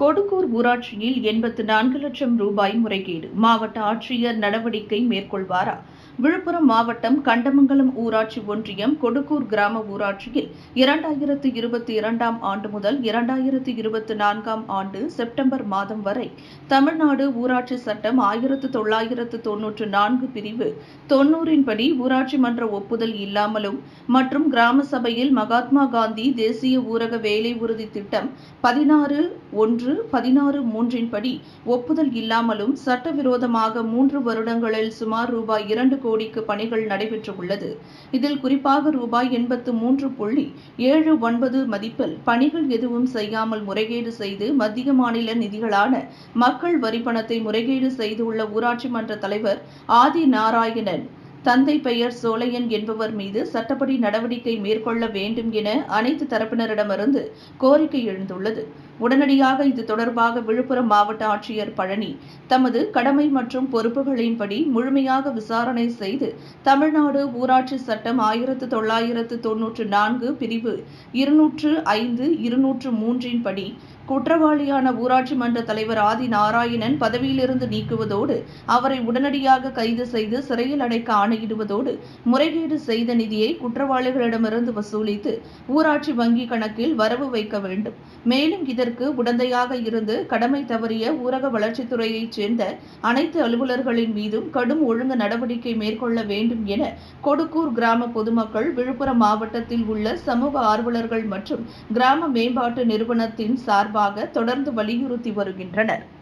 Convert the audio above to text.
கொடுக்கூர் ஊராட்சியில் எண்பத்து நான்கு லட்சம் ரூபாய் முறைகேடு. மாவட்ட ஆட்சியர் நடவடிக்கை மேற்கொள்வாரா? விழுப்புரம் மாவட்டம் கண்டமங்கலம் ஊராட்சி ஒன்றியம் கொடுக்கூர் கிராம ஊராட்சியில் இரண்டாயிரத்து இருபத்தி இரண்டாம் ஆண்டு முதல் இரண்டாயிரத்து இருபத்தி நான்காம் ஆண்டு செப்டம்பர் மாதம் வரை தமிழ்நாடு ஊராட்சி சட்டம் ஆயிரத்து தொள்ளாயிரத்து தொன்னூற்று நான்கு பிரிவு தொன்னூறின்படி ஊராட்சி மன்ற ஒப்புதல் இல்லாமலும் மற்றும் கிராம சபையில் மகாத்மா காந்தி தேசிய ஊரக வேலை உறுதி திட்டம் பதினாறு ஒன்று பதினாறு மூன்றின் படி ஒப்புதல் இல்லாமலும் சட்டவிரோதமாக மூன்று வருடங்களில் சுமார் ரூபாய் இரண்டு கோடிக்கு பணிகள் நடைபெற்றுள்ளது. இதில் குறிப்பாக ரூபாய் எண்பத்து மூன்று புள்ளி ஏழு ஒன்பது மதிப்பில் பணிகள் எதுவும் செய்யாமல் முறைகேடு செய்து மத்திய மாநில நிதிகளான மக்கள் வரி பணத்தை முறைகேடு செய்துள்ள ஊராட்சி மன்ற தலைவர் ஆதி நாராயணன். தந்தை பெயர் சோலையன் என்பவர் மீது சட்டப்படி நடவடிக்கை மேற்கொள்ள வேண்டும் என அனைத்து தரப்பினரிடமிருந்து கோரிக்கை எழுந்துள்ளது. உடனடியாக இது தொடர்பாக விழுப்புரம் மாவட்ட ஆட்சியர் பழனி தமது கடமை மற்றும் பொறுப்புகளின்படி முழுமையாக விசாரணை செய்து தமிழ்நாடு ஊராட்சி சட்டம் ஆயிரத்து தொள்ளாயிரத்து தொன்னூற்று நான்கு பிரிவு இருநூற்று ஐந்து இருநூற்று மூன்றின் படி குற்றவாளியான ஊராட்சி மன்ற தலைவர் ஆதி நாராயணன் பதவியிலிருந்து நீக்குவதோடு அவரை உடனடியாக கைது செய்து சிறையில் அடைக்க ஆணையிடுவதோடு முறைகேடு செய்த நிதியை குற்றவாளிகளிடமிருந்து வசூலித்து ஊராட்சி வங்கி கணக்கில் வரவு வைக்க வேண்டும். மேலும் இதற்கு உடந்தையாக இருந்து கடமை தவறிய ஊரக வளர்ச்சித்துறையைச் சேர்ந்த அனைத்து அலுவலர்களின் மீதும் கடும் ஒழுங்கு நடவடிக்கை மேற்கொள்ள வேண்டும் என கொடுக்கூர் கிராம பொதுமக்கள் விழுப்புரம் மாவட்டத்தில் உள்ள சமூக ஆர்வலர்கள் மற்றும் கிராம மேம்பாட்டு நிறுவனத்தின் சார்பாக தொடர்ந்து வலியுறுத்தி வருகின்றனர்.